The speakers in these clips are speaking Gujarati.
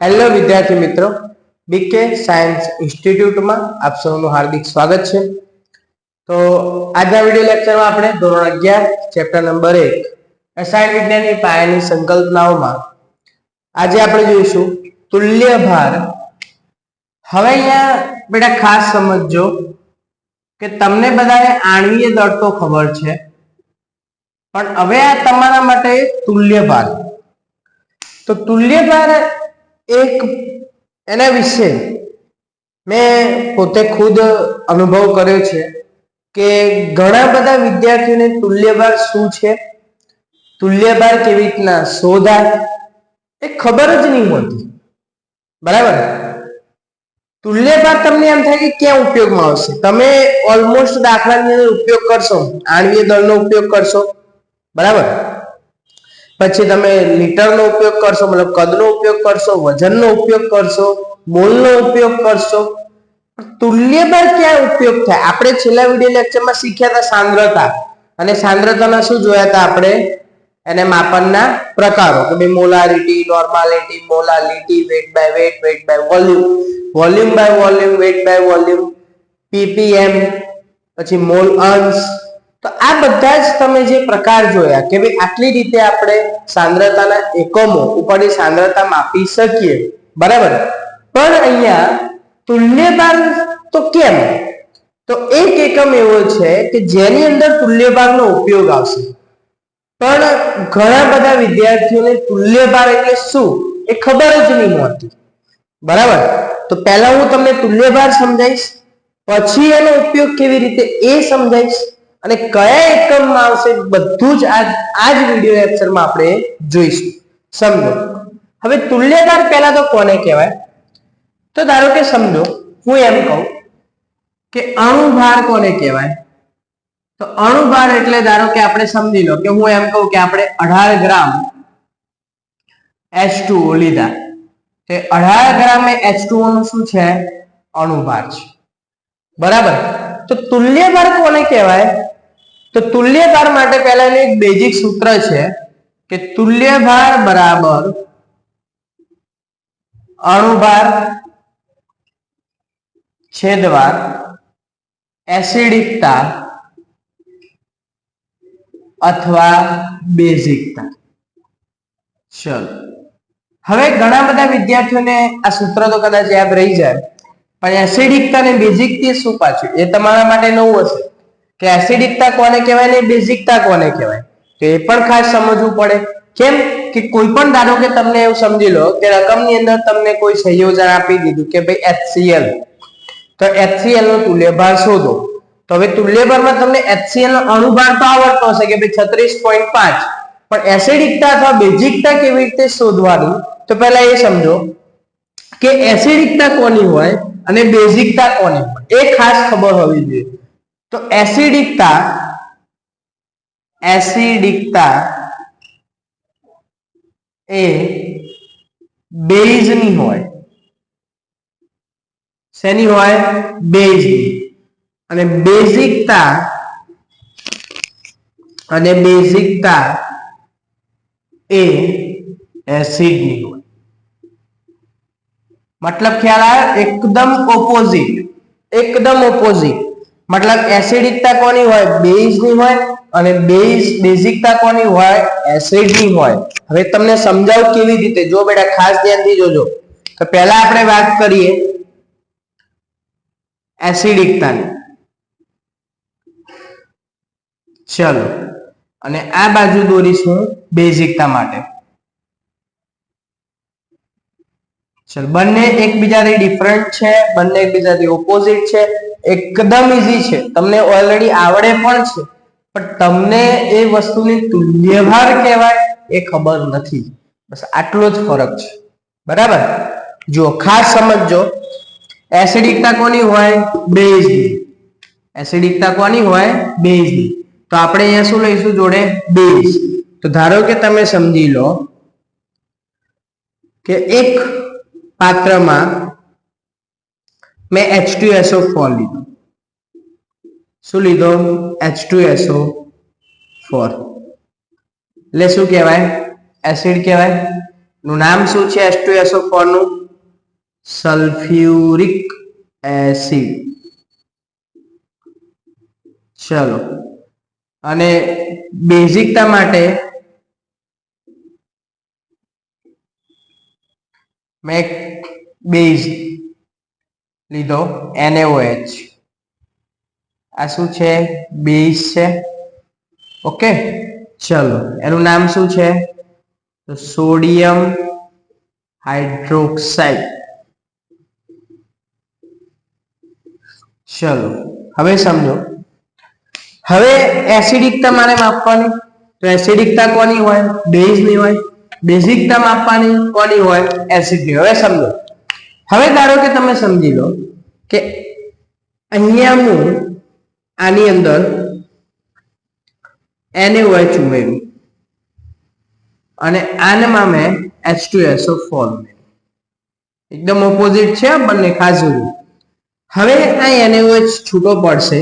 હેલો વિદ્યાર્થી મિત્રો. બીકે સાયન્સ ઇન્સ્ટિટ્યૂટમાં આપ સૌનું હાર્દિક સ્વાગત છે. તો આજના વીડિયો લેક્ચરમાં આપણે ધોરણ અગિયાર ચેપ્ટર નંબર એક, રસાયણ વિજ્ઞાનની પાયાની સંકલ્પનાઓમાં આજે આપણે જોઈશું તુલ્ય ભાર. હવે અહીંયા બેટા ખાસ સમજજો કે તમને બધાને આણવીય દળ તો ખબર છે, પણ હવે આ તમારા માટે તુલ્ય ભાર. તો તુલ્ય ભાર એક એના વિશે મેં પોતે ખુદ અનુભવ કર્યો છે કે ઘણા બધા વિદ્યાર્થીઓને તુલ્યભાર શું છે? તુલ્યભાર કેવી રીતના શોધાય? એ ખબર જ નહીં હોતી. બરાબર? તુલ્યભાર તમને એમ થાય કે ક્યાં ઉપયોગમાં આવશે? તમે ઓલમોસ્ટ દાખલાની અંદર ઉપયોગ કરશો, આણવીય દળનો ઉપયોગ કરશો. બરાબર? પછી તમે લીટરનો ઉપયોગ કરશો, મતલબ કદનો ઉપયોગ કરશો, વજનનો ઉપયોગ કરશો, મોલનો ઉપયોગ કરશો. તુલ્ય તુલ્યભાર ક્યાં ઉપયોગ થાય? આપણે છેલ્લા વીડિયો લેક્ચરમાં શીખ્યા હતા સાંદ્રતા. અને સાંદ્રતાના શું જોયા હતા આપણે? એને માપનના પ્રકારો. કે ભાઈ molarity normality molality weight by weight weight by volume volume by volume weight by volume PPM પછી મોલ અંશ. તો આ બધા જ તમે જે પ્રકાર જોયા કે ભાઈ આટલી રીતે આપણે સાંદ્રતાના એકમો ઉપરની સાંદ્રતા માપી શકીએ. બરાબર? પણ અહીંયા તુલ્યભાર તો કેમ? તો એક એકમ એવો છે કે જેની અંદર તુલ્યભારનો ઉપયોગ આવશે. પણ ઘણા બધા વિદ્યાર્થીઓને તુલ્યભાર એટલે શું? એ ખબર જ નહીં હોતી. બરાબર? તો પહેલા હું તમને તુલ્યભાર સમજાવીશ, પછી એનો ઉપયોગ કેવી રીતે એ સમજાવીશ? અને કયા એકમમાં આવશે બધું જ આ આ જ વીડિયો લેક્ચરમાં આપણે જોઈશું. સમજો. હવે તુલ્યધાર પહેલા તો કોને કહેવાય? તો ધારો કે સમજો, હું એમ કહું કે અણુભાર કોને કહેવાય? તો અણુભાર એટલે ધારો કે આપણે સમજી લો કે હું એમ કહું કે આપણે અઢાર ગ્રામ એચ લીધા. તે અઢાર ગ્રામ એચનું શું છે? અણુભાર છે. બરાબર? તો તુલ્યભાર કોને કહેવાય? તો તુલ્યભાર માટે પહેલા એક બેઝિક સૂત્ર છે કે તુલ્યભાર બરાબર અણુભાર છેદવાર એસિડિકતા અથવા બેઝિકતા. ચલો. હવે ઘણા બધા વિદ્યાર્થીઓને આ સૂત્ર તો કદાચ યાદ રહી જાય, પણ એસિડિકતા ને બેઝિકતા શું પાછું? એ તમારા માટે નવું હશે. કે એસિડિકતા કોને કહેવાય ને બેઝિકતા કોને કહેવાય? તો એ પણ ખાસ સમજવું પડે. કેમ? કે કોઈ પણ ધારો કે તમને એવું સમજી લો કે રકમની અંદર તમને કોઈ સંયોજન આપી દીધું કે ભાઈ HCl. તો HCl નો તુલ્યભાર શોધો. તો હવે તુલ્યભારમાં તમને HCl નો અણુભાર તો આવડતો હશે કે ભાઈ છત્રીસ પોઈન્ટ પાંચ. પણ એસિડિકતા અથવા બેઝિકતા કેવી રીતે શોધવાની? તો પહેલા એ સમજો કે એસિડિકતા કોની હોય અને બેઝિકતા કોની હોય. એ ખાસ ખબર હોવી જોઈએ. તો એસિડિકતા એસિડિકતા એ બેઝની હોય. શેની હોય? બેઝની. અને બેઝિકતા અને બેઝિકતા એ એસિડની હોય. મતલબ ખ્યાલ આવે એકદમ ઓપોઝિટ. એકદમ ઓપોઝિટ. મતલબ એસિડિકતા કોની હોય? બેઝની હોય અને બેઝ, બેઝિકતા કોની હોય? એસિડની હોય. હવે તમને સમજાવું કેવી રીતે? જો બેટા ખાસ ધ્યાનથી જોજો. તો પહેલા આપણે વાત કરીએ એસિડિકતાની. ચલો. અને આ બાજુ દોરીશું બેઝિકતા માટે. ચલ, બંને એકબીજાથી ડિફરન્ટ છે, બંને એકબીજાથી ઓપોઝિટ છે. એકદમ ઈઝી છે. તમને ઓલરેડી આવડે પણ છે. પણ તમને એ વસ્તુની તુલ્યભાર કહેવાય એ ખબર નથી. બસ આટલો જ ફરક છે. બરાબર? જો ખાસ સમજજો. એસિડિકતા કોની હોય? બેઝની એસિડિકતા કોની હોય? બેઝની તો આપણે અહીંયા શું લઈશું જોડે? બેઝ તો ધારો કે તમે સમજી લો કે એક પાત્રમાં મેં H2SO4 લીધો. શું લીધો? H2SO4 એટલે શું કહેવાય? એસિડ કહેવાય? નું નામ શું છે H2SO4 નું? સલ્ફ્યુરિક એસિડ ચલો. અને બેઝિકતા માટે મેં બેઝ લીધો. NaOH આ શું છે? બેઝ છે. ઓકે ચલો. એનું નામ શું છે? તો સોડિયમ હાઇડ્રોક્સાઇડ. ચલો, હવે સમજો. હવે એસિડિકતા મારે માપવાની. તો એસિડિકતા કોની હોય? બેઝની હોય. બેઝિકતા માપવાની કોની હોય? એસિડની હવે સમજો. હવે ધારો કે તમે સમજી લો કે અહીંયા હું આની અંદર NaOH ઉમેર્યું અને આનમાં મેં H two S O four એકદમ ઓપોઝિટ છે આ બંને ખાસ હવે આ NaOH છૂટો પડશે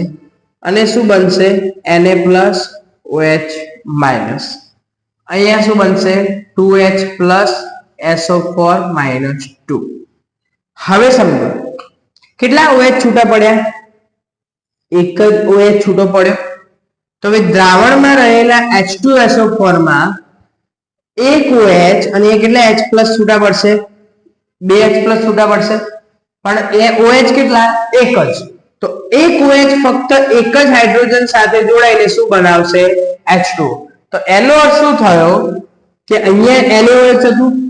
અને શું બનશે? એને પ્લસ ઓએચ માઇનસ અહીંયા શું બનશે? Two H plus SO4 minus 2 હવે સમજો. કેટલા ઓએચ છૂટા પડ્યા? એક જ ઓએચ છૂટો પડ્યો. તો હવે દ્રાવણમાં રહેલા H2SO4 માં એક ઓએચ અને એ કેટલા એચ પ્લસ છૂટા પડશે? બે એચ પ્લસ છૂટા પડશે. પણ એ ઓએચ કેટલા? એક જ. તો એક ઓએચ ફક્ત એક જ હાઇડ્રોજન સાથે જોડાઈને શું બનાવશે? H2 તો એનો અર્થ શું થયો? કે અહીંયા NaOH હતું.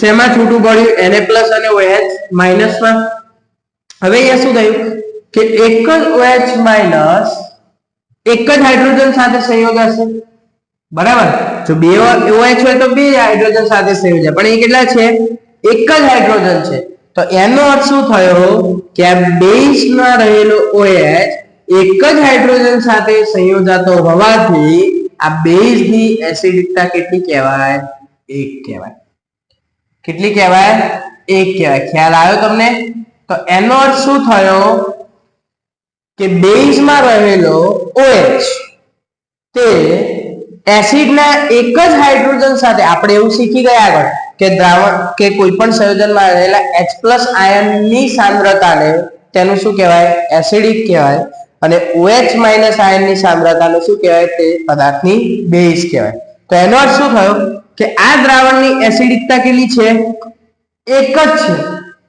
શેમાં છૂટું પડ્યું? એને પ્લસ અને ઓએચ માઇનસમાં? હવે અહીંયા શું થયું? કે એક જ ઓએચ માઇનસ એક જ હાઇડ્રોજન સાથે સંયોજાશે બરાબર? જો બે ઓએચ હોય તો બે હાઇડ્રોજન સાથે સંયોજાય પણ એ કેટલા છે? એક જ હાઇડ્રોજન છે. તો એનો અર્થ શું થયો? કે આ બેઝમાં રહેલો ઓએચ એક જ હાઇડ્રોજન સાથે સંયોજાતો હોવાથી આ બેઝની એસિડિકતા કેટલી કહેવાય? એક કહેવાય. કેટલી કહેવાય? એક કહેવાય. ખ્યાલ આવ્યો તમને? તો એનો અર્થ શું થયો? કે બેઝમાં રહેલો OH તે એસિડના એક જ હાઇડ્રોજન સાથે, આપણે એવું શીખી ગયા આગળ કે દ્રાવણ, કે કોઈ પણ સંયોજનમાં રહેલા H આયનની સાંદ્રતાને તેનું શું કહેવાય? એસિડિક કહેવાય. અને OH માઇનસ આયનની સાંદ્રતાને શું કહેવાય? તે પદાર્થની બેઝ કહેવાય. તો એનો અર્થ શું થયો? કે આ દ્રાવણની એસિડિકતા કેટલી છે? એક જ છે.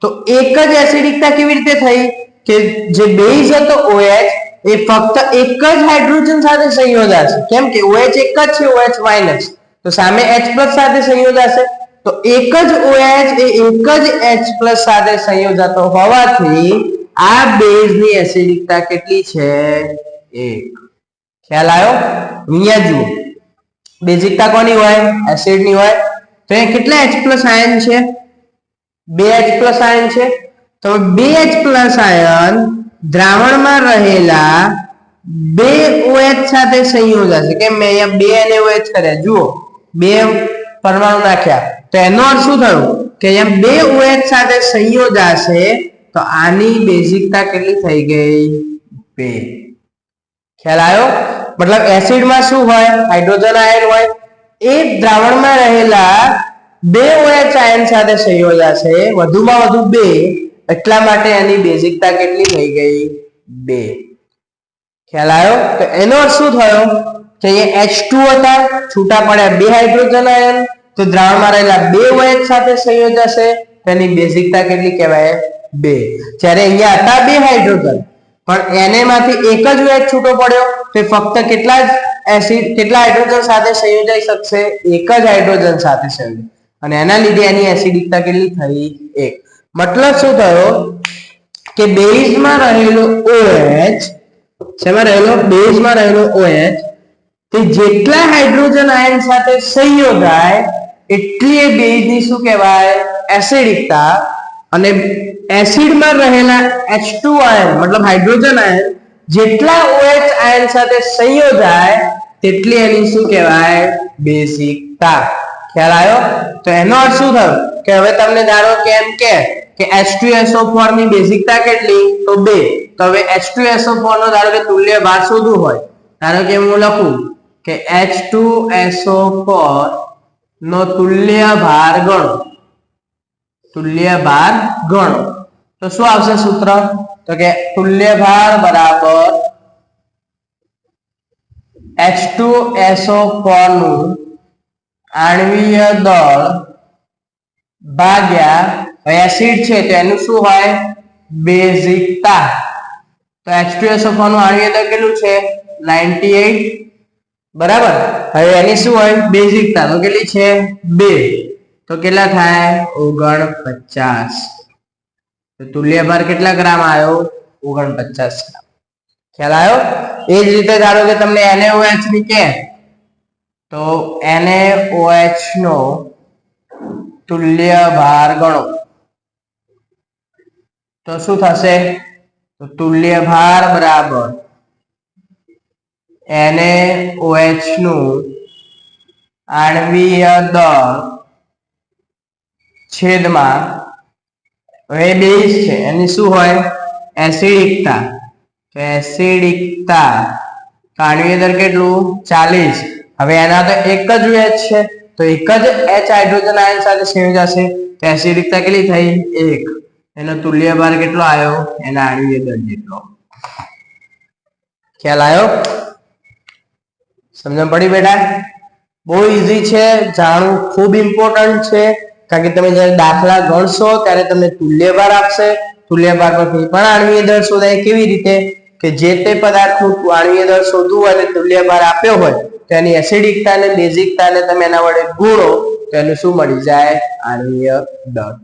તો એક જ એસિડિકતા કેવી રીતે થઈ? કે જે બેઝ હતો OH એ ફક્ત એક જ હાઇડ્રોજન સાથે સંયોજાશે. કેમ કે OH એક જ છે OH તો સામે H સાથે સંયોજાશે. તો એક જ OH એ એક જ H સાથે સંયોજાતો હોવાથી આ બેઝની એસિડિકતા કેટલી છે? એક. ખ્યાલ આવ્યો? અહીંયા જુઓ. બેઝિકતા કોની હોય? એસિડની હોય. તો અહીંયા કેટલા H આયન છે? બે H આયન છે. તો બે H આયન દ્રાવણમાં રહેલા બે OH સાથે સંયોજાશે કેમ મેં અહીંયા બે અને OH કર્યા જુઓ. બે પરમાણુ નાખ્યા. તો એનો અર્થ શું થયું? કે અહીંયા બે OH સાથે સંયોજાશે તો આની બેઝિકતા કેટલી થઈ ગઈ? બે. ખ્યાલ આવ્યો? મતલબ એસિડમાં શું હોય? હાઇડ્રોજન આયન હોય? એ દ્રાવણમાં રહેલા બે ઓએચ આયન સાથે સંયોજાશે વધુમાં વધુ બે. એટલા માટે એની બેઝિકતા કેટલી થઈ ગઈ? બે. ખ્યાલ આવ્યો? તો એનો અર્થ શું થયો? કે અહીંયા H2 હતા, છૂટા પડ્યા બે હાઇડ્રોજન આયન તો દ્રાવણમાં રહેલા બે ઓએચ સાથે સંયોજાશે તેની બેઝિકતા કેટલી કહેવાય? બે. જ્યારે અહીંયા હતા બે હાઇડ્રોજન પણ એને માંથી એક જ વેજ છૂટો પડ્યો તે ફક્ત કેટલા જ એસિડ, કેટલા હાઇડ્રોજન સાથે સંયોજાઈ શકશે? એક જ હાઇડ્રોજન સાથે સંયોજાય અને એના લીધે એની એસિડિકતા કેટલી થઈ? એક. મતલબ શું થયો? કે બેઝમાં રહેલો OH શેમાં રહેલો? બેઝમાં રહેલો OH તે જેટલા હાઇડ્રોજન આયન સાથે સંયોજાય એટલી એ બેઝની શું કહેવાય? એસિડિકતા અને એસિડમાં રહેલા H2 આયન મતલબ હાઇડ્રોજન આયન જેટલા OH આયન સાથે સંયોજાય તેટલી એની શું કહેવાય? બેઝિકતા ખ્યાલ આવ્યો? તો એનો અર્થ શું થયો? કે હવે તમને ધારો કે એમ કે કે H2SO4 ની બેઝિકતા કેટલી? તો બે. તો હવે H2SO4 નો ધારો કે તુલ્ય ભાર શોધવું હોય. ધારો કે હું લખું કે H2SO4 નો તુલ્ય ભાર ગણો. તુલ્ય ભાર ગણો. તો શું આવશે સૂત્ર? તો કે તુલ્ય ભાર બરાબર H2SO4 નું આણ્વીય દળ ભાગ્યા એસિડ છે તો એનું શું હોય? બેઝિકતા. તો H2SO4 નું આણ્વીય દળ કેટલું છે? 98 બરાબર? હવે એની શું હોય? બેઝિકતા. તો કેટલી છે? 2 તો કેટલા થાય? 49 તો તુલ્ય ભાર કેટલા ગ્રામ આવ્યો? 49 ગ્રામ. ખ્યાલ આવ્યો? એ જ રીતે ધારો કે તમને NaOH ની કે, તો NaOH નો તુલ્ય ભાર ગણો. તો શું થશે? તો તુલ્ય ભાર બરાબર NaOH નું આણવીય દળ છેદમાં હવે બેઝ છે. એની શું હોય? એસિડિકતા. તો એસિડિકતા તો દર કેટલું? ચાલીસ. હવે એના તો એક જ વેચ છે. તો એક જ એચ હાઇડ્રોજન આયન સાથે સંયોજાશે તો એસિડિકતા કેટલી થઈ? એક. એનો તુલ્ય ભાર કેટલો આવ્યો? એના આણવીય દર જેટલો. ખ્યાલ આવ્યો? સમજણ પડી બેટા? બહુ ઈઝી છે. જાણવું ખૂબ ઇમ્પોર્ટન્ટ છે. કારણ કે તમે જ્યારે દાખલા ગણશો, ત્યારે તમને તુલ્યભાર આપશે. તુલ્યભાર પરથી પણ આણવીય દર શોધાય કેવી રીતે? કે જે તે પદાર્થનું આણવીય દર શોધવું અને તુલ્યભાર આપ્યો હોય, તો એની એસિડિકતા અને બેઝિકતાને તમે એના વડે ગુણો, તો એનું શું મળી જાય? આણવીય દર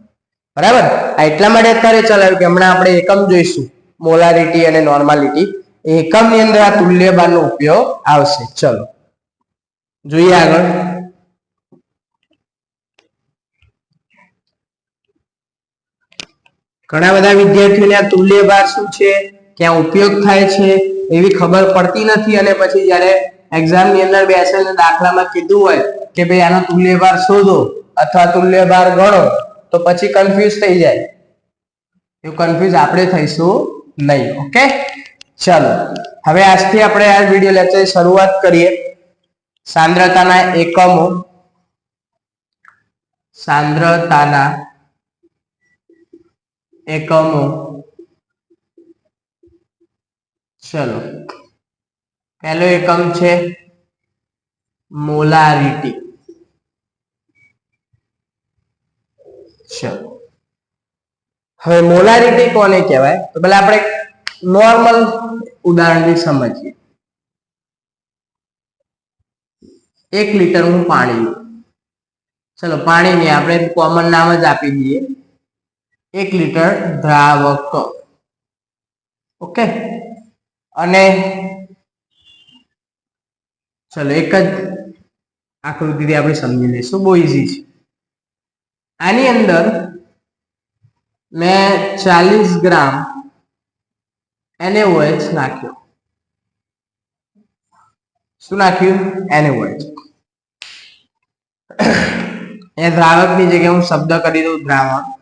બરાબર? આ એટલા માટે અત્યારે ચલાવ્યું કે હમણાં આપણે એકમ જોઈશું. મોલારિટી અને નોર્માલિટી એકમની અંદર આ તુલ્યભારનો ઉપયોગ આવશે. ચલો. જોઈએ આગળ. ઘણા બધા વિદ્યાર્થીઓને આ તુલ્ય ભાર શું છે, ક્યાં ઉપયોગ થાય છે, એવી ખબર પડતી નથી. અને પછી જ્યારે એક્ઝામની અંદર બેસીને દાખલામાં કીધું હોય કે ભાઈ આનો તુલ્ય ભાર શોધો અથવા તુલ્ય ભાર ગણો, તો પછી કન્ફ્યુઝ થઈ જાય. એવું કન્ફ્યુઝ આપણે થઈશું નહીં ઓકે ચલો, હવે આજથી આપણે આ વીડિયો લેક્ચર શરૂઆત કરીએ. સાંદ્રતાના એકમો. સાંદ્રતાના એકમો. ચલો. પહેલો એકમ છે મોલારિટી. ચલો. હવે મોલારિટી કોને કહેવાય? તો પેલા આપણે નોર્મલ ઉદાહરણથી સમજીએ. એક લીટર હું પાણી ચલો, પાણીને આપણે કોમન નામ જ આપી દઈએ. એક લીટર દ્રાવક ઓકે? અને ચલો એક જ આકૃતિથી આપણે સમજી લઈશું. બહુ ઇઝી છે. આની અંદર મેં ચાલીસ ગ્રામ NaOH નાખ્યો. શું નાખ્યું? NaOH એ દ્રાવકની જગ્યાએ હું શબ્દ કરી દઉં દ્રાવક.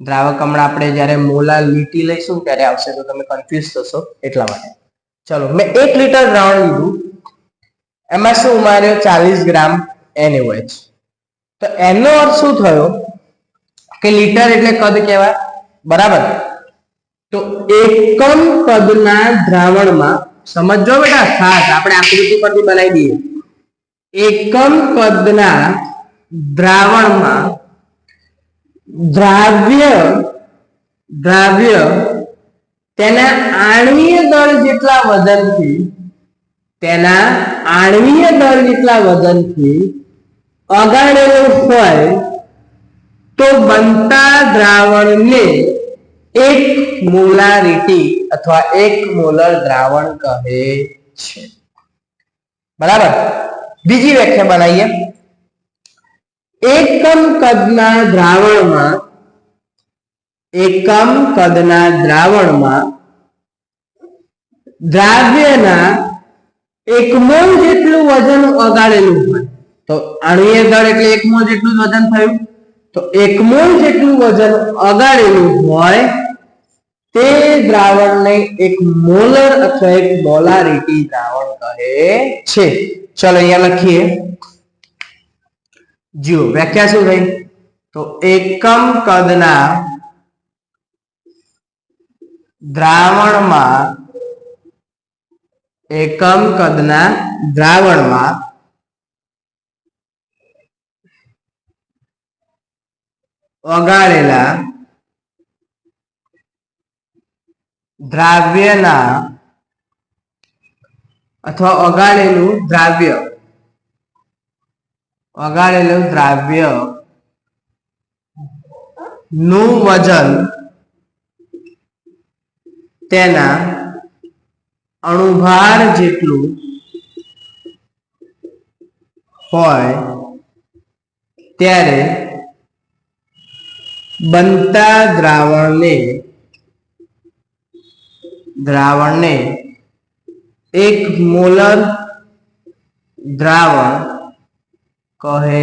દ્રાવક હમણાં આપણે જ્યારે મોલા લીટી લઈશું ત્યારે આવશે તો તમે કન્ફ્યુઝ થશો એટલા માટે. ચલો, મેં એક લીટર દ્રાવણ લીધું. એમાં શું ઉમાર્યો ચાલીસ ગ્રામ એનએચ તો એનો અર્થ શું થયો? કે લીટર એટલે કદ કહેવાય? બરાબર? તો એકમ કદના દ્રાવણમાં સમજો બેટા, ખાસ, આપણે આકૃતિ પરથી બનાવી દઈએ. એકમ કદના દ્રાવણમાં દ્રાવ્ય દ્રાવ્ય તેના આણ્વીય દળ જેટલા વજનથી, તેના આણ્વીય દળ જેટલા વજનથી અગાડેલું હોય તો બનતા દ્રાવણને એક મોલારિટી અથવા એક મોલર દ્રાવણ કહે છે. બરાબર? બીજી વ્યાખ્યા બનાવીએ. એકમ કદના દ્રાવણમાં, એકમ કદના દ્રાવણમાં દ્રાવ્યના એક મોલ જેટલું વજન ઓગાળેલું હોય, તો અણુએ દળ એટલે એક મોલ જેટલું જ વજન થયું. તો એક મોલ જેટલું વજન ઓગાળેલું હોય, તે દ્રાવણને એક મોલર અથવા એક મોલારિટી દ્રાવણ કહે છે. ચલો અહીંયા લખીએ. જુઓ વ્યાખ્યા શું થઈ? તો એકમ કદના દ્રાવણમાં, એકમ કદના દ્રાવણમાં ઓગાળેલા દ્રાવ્યના અથવા ઓગાળેલું દ્રાવ્ય ઓગાળેલું દ્રાવ્યનું વજન તેના અણુભાર જેટલું હોય ત્યારે બનતા દ્રાવણને દ્રાવણને એક મોલર દ્રાવણ કહે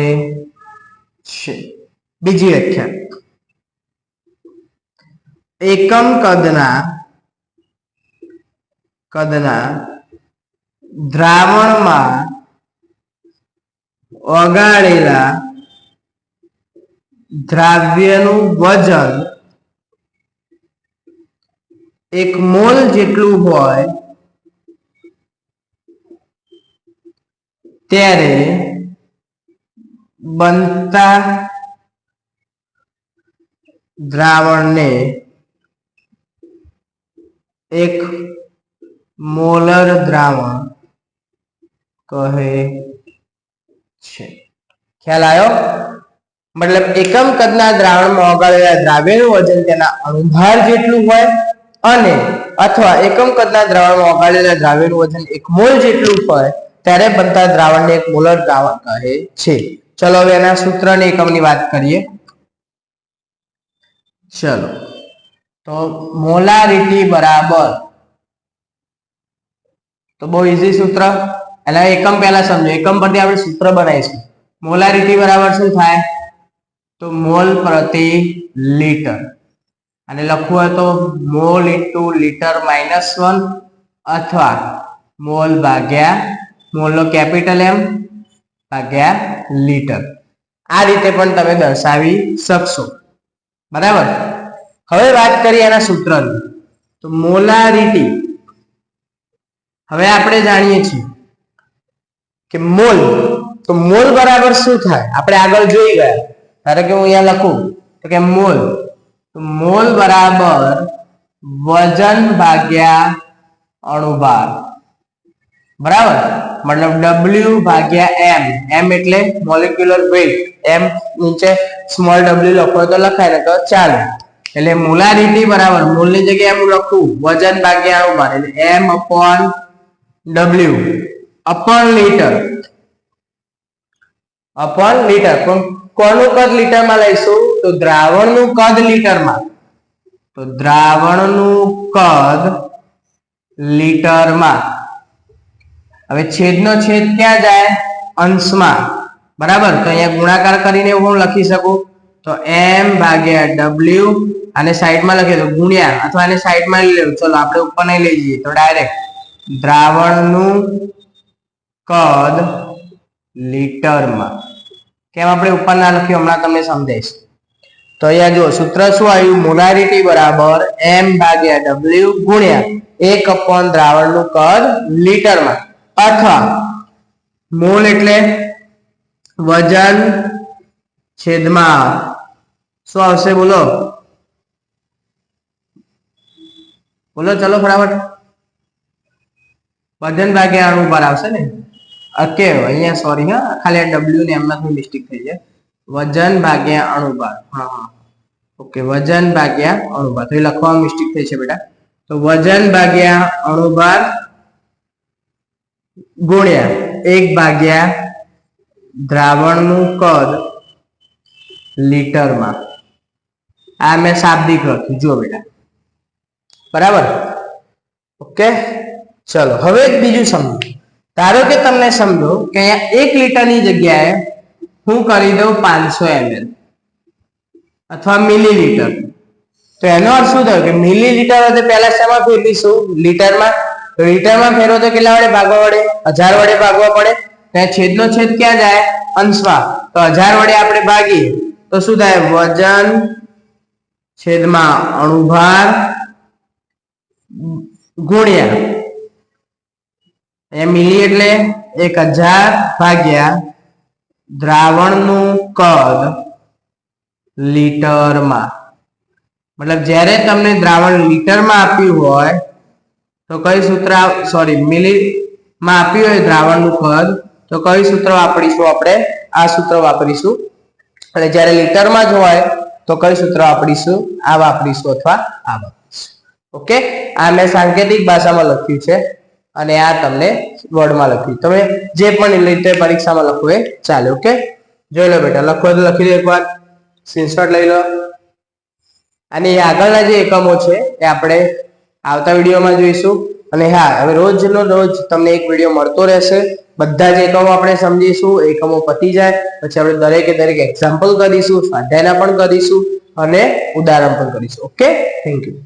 છે. બીજી વ્યાખ્યા. એકમ કદના કદના દ્રાવણમાં ઓગાળેલા દ્રાવ્યનું વજન એક મોલ જેટલું હોય, ત્યારે બનતા દ્રાવણને એક મોલર દ્રાવણ કહે છે. ખ્યાલ આવ્યો? મતલબ એકમ કદના દ્રાવણમાં ઓગાળેલા દ્રાવ્યનું વજન તેના અણુભાર જેટલું હોય અને અથવા એકમ કદના દ્રાવણમાં ઓગાળેલા દ્રાવ્યનું વજન એક મોલ જેટલું હોય, ત્યારે બનતા દ્રાવણને એક મોલર દ્રાવણ કહે છે. ચલો હવે એના સૂત્ર અને એકમની વાત કરીએ. ચલો. તો મોલારિટી બરાબર. તો બહુ ઈઝી સૂત્ર. એના એકમ પહેલા સમજો. એકમ પરથી આપણે સૂત્ર બનાવીશું. મોલારિટી બરાબર શું થાય? તો મોલ પ્રતિ લીટર. અને લખવું હોય તો mole into litre minus one અથવા મોલ ભાગ્યા મોલનો કેપિટલ એમ. ભાગ્યા લીટર. આ રીતે પણ તમે દર્શાવી શકશો. બરાબર? હવે વાત કરીએ એના સૂત્રની. તો મોલારિટી. હવે આપણે જાણીએ છીએ કે મોલ. તો મોલ બરાબર શું થાય? આપણે આગળ જોઈ ગયા. ધારો કે હું અહીંયા લખું, તો કે મોલ. તો મોલ બરાબર વજન ભાગ્યા અણુભાર. બરાબર? મતલબ ડબલ્યુ ભાગ્યા એમ એમ એટલે મોલેક્યુલર વેટ એમ નીચે સ્મોલ ડબલ્યુ લખો તો લખાય ને તો ચાલે. એટલે મોલારિટી બરાબર. મોલની જગ્યાએ એમ લખું, વજન ભાગ્યા અણુભાર એટલે M upon W upon litre upon litre પણ કોનું કદ લીટરમાં લઈશું? તો દ્રાવણનું કદ લીટરમાં. તો દ્રાવણનું કદ લીટરમાં. હવે છેદનો છેદ ક્યાં જાય? અંશમાં. બરાબર? તો અહીંયા ગુણાકાર કરીને હું લખી શકું. તો એમ ભાગ્યા ડબલ્યુ અને સાઈડમાં લખીએ તો ગુણ્યા અથવા આને સાઈડમાં લઈ લેવું. ચલો, આપણે ઉપર નહીં લઈ જઈએ તો ડાયરેક્ટ દ્રાવણનું કદ લીટરમાં. કેમ આપણે ઉપર ના લખ્યું? હમણાં તમને સમજાઈશ. તો અહીંયા જો સૂત્ર શું આવ્યું? મોલારિટી બરાબર એમ ભાગ્યા ડબલ્યુ ગુણ્યા એક અપોન દ્રાવણનું કદ લીટરમાં. અથવા મોલ એટલે વજન છેદમાં. શું આવશે બોલો? બોલો, ચલો ફટાફટ. વજન ભાગ્યા અણુ પર આવશે ને? ઓકે અહીંયા સોરી હા, ખાલી આ ડબલ્યુ ને એમના મિસ્ટેક થઈ છે વજન ભાગ્યા અણુભાર હા હા. ઓકે વજન ભાગ્યા અણુભાર તો એ લખવામાં મિસ્ટેક થઈ છે બેટા. તો વજન ભાગ્યા અણુભાર ગુણ્યા એક ભાગ્યા દ્રાવણનું કદ લીટરમાં. આ મેં શાબ્દિક લખ્યું. જો બેટા. બરાબર? ઓકે? ચલો, હવે બીજું સમજો. ધારો કે તમને સમજો કે અહીંયા એક લીટરની જગ્યાએ હું કરી દઉં પાંચસો એમએલ અથવા મિલીલીટર. તો એનો અર્થ શું થયો? કે મિલીલીટર પહેલા શેમાં ફેરવીશું? લીટરમાં? લીટરમાં ફેરવો તો કેટલા વડે ભાગવા વડે? હજાર વડે ભાગવા પડે? ત્યાં છેદનો છેદ ક્યાં જાય? અંશમાં. તો હજાર વડે આપણે ભાગીએ. તો શું થાય? વજન છેદમાં અણુભાર ગુણ્યા. એ મિલી એટલે એક હજાર ભાગ્યા દ્રાવણનું કદ લીટરમાં. મતલબ જ્યારે તમને દ્રાવણ લીટરમાં આપ્યું હોય તો કઈ સૂત્ર સોરી મિલીમાં આપ્યું હોય દ્રાવણનું કદ તો કઈ સૂત્ર વાપરીશું આપણે? આ સૂત્ર વાપરીશું. અને જ્યારે લીટરમાં જ હોય તો કઈ સૂત્ર વાપરીશું? આ વાપરીશું અથવા આ વાપરીશું. ઓકે? આ મેં સાંકેતિક ભાષામાં લખ્યું છે, અને આ તમને વર્ડમાં લખ્યું. તમે જે પણ રીતે પરીક્ષામાં લખો એ ચાલે, ઓકે? જોઈ લો બેટા, લખો તો લખી દો એકવાર. સ્ક્રીનશોટ લઈ લો. અને એ આગળના જે એકમો છે, એ આપણે આવતા વિડીયોમાં જોઈશું. અને હા, હવે રોજનો રોજ તમને એક વીડિયો મળતો રહેશે. બધા જ એકમો આપણે સમજીશું, એકમો પતી જાય. પછી આપણે દરેકે દરેક એક્ઝામ્પલ કરીશું, સ્વાધ્યાયના પણ કરીશું અને ઉદાહરણ પણ કરીશું. Okay thank you